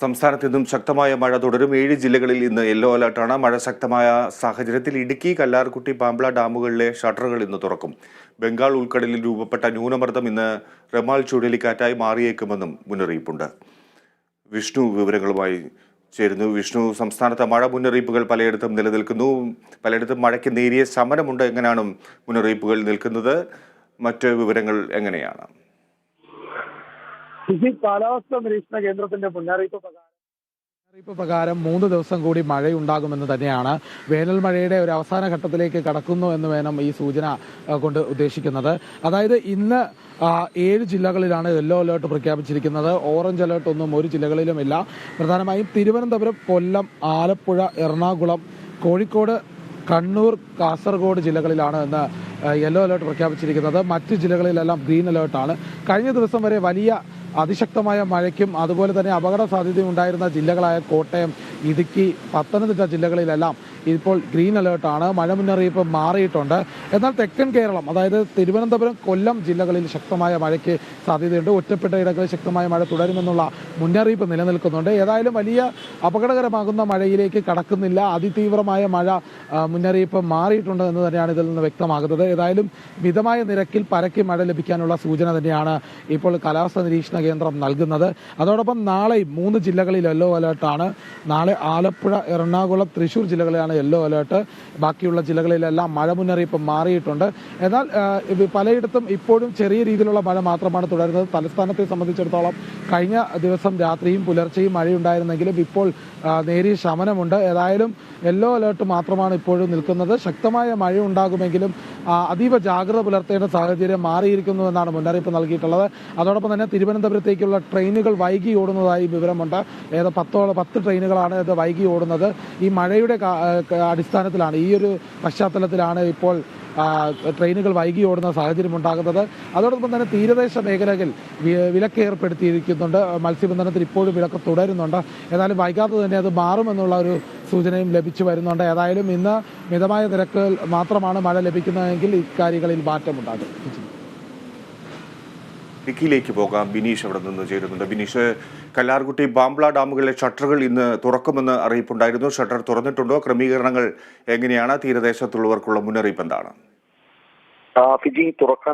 സംസ്ഥാനത്ത് ഇന്നും ശക്തമായ മഴ തുടരും. ഏഴ് ജില്ലകളിൽ ഇന്ന് യെല്ലോ അലർട്ടാണ്. മഴ ശക്തമായ സാഹചര്യത്തിൽ ഇടുക്കി കല്ലാർകുട്ടി പാമ്പ്ള ഡാമുകളിലെ ഷട്ടറുകൾ ഇന്ന് തുറക്കും. ബംഗാൾ ഉൾക്കടലിൽ രൂപപ്പെട്ട ന്യൂനമർദ്ദം ഇന്ന് റമാൽ ചുഴലിക്കാറ്റായി മാറിയേക്കുമെന്നും മുന്നറിയിപ്പുണ്ട്. വിഷ്ണു വിവരങ്ങളുമായി ചേരുന്നു. വിഷ്ണു സംസ്ഥാനത്തെ മഴ മുന്നറിയിപ്പുകൾ പലയിടത്തും നിലനിൽക്കുന്നു. പലയിടത്തും മഴയ്ക്ക് നേരിയ ശമനമുണ്ട്. എങ്ങനെയാണ് മുന്നറിയിപ്പുകൾ നിൽക്കുന്നത്. മറ്റ് വിവരങ്ങൾ എങ്ങനെയാണ്? ഈ കാലാവസ്ഥാ നിരീക്ഷണ കേന്ദ്രത്തിന്റെ മുന്നറിയിപ്പ് പ്രകാരം മുന്നറിയിപ്പ് പ്രകാരം മൂന്ന് ദിവസം കൂടി മഴയുണ്ടാകുമെന്ന് തന്നെയാണ് വേനൽ മഴയുടെ ഒരു അവസാന ഘട്ടത്തിലേക്ക് കടക്കുന്നു എന്ന് വേണം ഈ സൂചന കൊണ്ട് ഉദ്ദേശിക്കുന്നത്. അതായത് ഇന്ന് ഏഴ് ജില്ലകളിലാണ് യെല്ലോ അലേർട്ട് പ്രഖ്യാപിച്ചിരിക്കുന്നത്. ഓറഞ്ച് അലേർട്ട് ഒന്നും ഒരു ജില്ലകളിലുമില്ല പ്രധാനമായും തിരുവനന്തപുരം കൊല്ലം ആലപ്പുഴ എറണാകുളം കോഴിക്കോട് കണ്ണൂർ കാസർഗോഡ് ജില്ലകളിലാണ് ഇന്ന് യെല്ലോ അലേർട്ട് പ്രഖ്യാപിച്ചിരിക്കുന്നത്. മറ്റ് ജില്ലകളിലെല്ലാം ഗ്രീൻ അലേർട്ടാണ്. കഴിഞ്ഞ ദിവസം വരെ വലിയ അതിശക്തമായ മഴയ്ക്കും അതുപോലെ തന്നെ അപകട സാധ്യതയും ഉണ്ടായിരുന്ന ജില്ലകളായ കോട്ടയം ഇടുക്കി പത്തനംതിട്ട ജില്ലകളിലെല്ലാം ഇപ്പോൾ ഗ്രീൻ അലേർട്ടാണ്. മഴ മുന്നറിയിപ്പ് മാറിയിട്ടുണ്ട്. എന്നാൽ തെക്കൻ കേരളം അതായത് തിരുവനന്തപുരം കൊല്ലം ജില്ലകളിൽ ശക്തമായ മഴയ്ക്ക് സാധ്യതയുണ്ട്. ഒറ്റപ്പെട്ട ഇടങ്ങളിൽ ശക്തമായ മഴ തുടരുമെന്നുള്ള മുന്നറിയിപ്പ് നിലനിൽക്കുന്നുണ്ട്. ഏതായാലും വലിയ അപകടകരമാകുന്ന മഴയിലേക്ക് കടക്കുന്നില്ല. അതിതീവ്രമായ മഴ മുന്നറിയിപ്പ് മാറിയിട്ടുണ്ട് എന്ന് തന്നെയാണ് ഇതിൽ നിന്ന് വ്യക്തമാകുന്നത്. ഏതായാലും മിതമായ നിരക്കിൽ പരക്കി മഴ ലഭിക്കാനുള്ള സൂചന തന്നെയാണ് ഇപ്പോൾ കാലാവസ്ഥാ നിരീക്ഷണ കേന്ദ്രം നൽകുന്നത്. അതോടൊപ്പം നാളെ മൂന്ന് ജില്ലകളിൽ യെല്ലോ അലേർട്ടാണ്. നാളെ ആലപ്പുഴ എറണാകുളം തൃശൂർ ജില്ലകളിലാണ് യെല്ലോ അലേർട്ട് ബാക്കിയുള്ള ജില്ലകളിലെല്ലാം മഴ മുന്നറിയിപ്പ് മാറിയിട്ടുണ്ട്. എന്നാൽ പലയിടത്തും ഇപ്പോഴും ചെറിയ രീതിയിലുള്ള മഴ മാത്രമാണ് തുടരുന്നത്. തലസ്ഥാനത്തെ സംബന്ധിച്ചിടത്തോളം കഴിഞ്ഞ ദിവസം രാത്രിയും പുലർച്ചെയും മഴയുണ്ടായിരുന്നെങ്കിലും ഇപ്പോൾ നേരിയ ശമനമുണ്ട്. ഏതായാലും യെല്ലോ അലേർട്ട് മാത്രമാണ് ഇപ്പോഴും നിൽക്കുന്നത്. ശക്തമായ മഴ ഉണ്ടാകുമെങ്കിലും അതീവ ജാഗ്രത പുലർത്തേണ്ട സാഹചര്യം മാറിയിരിക്കുന്നു എന്നാണ് മുന്നറിയിപ്പ് നൽകിയിട്ടുള്ളത്. അതോടൊപ്പം തന്നെ തിരുവനന്തപുരത്തേക്കുള്ള ട്രെയിനുകൾ വൈകി ഓടുന്നതായി വിവരമുണ്ട്. ഏത് പത്തോളം പത്ത് ട്രെയിനുകളാണ് ഇത് വൈകി ഓടുന്നത്. ഈ മഴയുടെ അടിസ്ഥാനത്തിലാണ് ഈ ഒരു പശ്ചാത്തലത്തിലാണ് ഇപ്പോൾ ട്രെയിനുകൾ വൈകി ഓടുന്ന സാഹചര്യം ഉണ്ടാകുന്നത്. അതോടൊപ്പം തന്നെ തീരദേശ മേഖലകളിൽ വിലക്ക് ഏർപ്പെടുത്തിയിരിക്കുന്നുണ്ട്. മത്സ്യബന്ധനത്തിന് ഇപ്പോഴും വിലക്ക് തുടരുന്നുണ്ട്. എന്നാലും വൈകാതെ തന്നെ അത് മാറുമെന്നുള്ള ഒരു സൂചനയും ലഭിച്ചു വരുന്നുണ്ട്. ഏതായാലും ഇന്ന് മിതമായ നിരക്കുകൾ മാത്രമാണ് മഴ ലഭിക്കുന്നതെങ്കിൽ ഇക്കാര്യങ്ങളിൽ മാറ്റമുണ്ടാകും. ഇടുക്കിയിലേക്ക് പോകാം. ബിനീഷ് അവിടെ നിന്ന് ചേരുന്നുണ്ട്. ബിനീഷ് കല്ലാർകുട്ടി ബാംബ്ല ഡാമുകളിലെ ഷട്ടറുകൾ ഇന്ന് തുറക്കുമെന്ന് അറിയിപ്പുണ്ടായിരുന്നു. ഷട്ടർ തുറന്നിട്ടുണ്ടോ? ക്രമീകരണങ്ങൾ എങ്ങനെയാണ്? തീരദേശത്തുള്ളവർക്കുള്ള മുന്നറിയിപ്പ് എന്താണ്? ആ, ഫിജി തുറക്കാൻ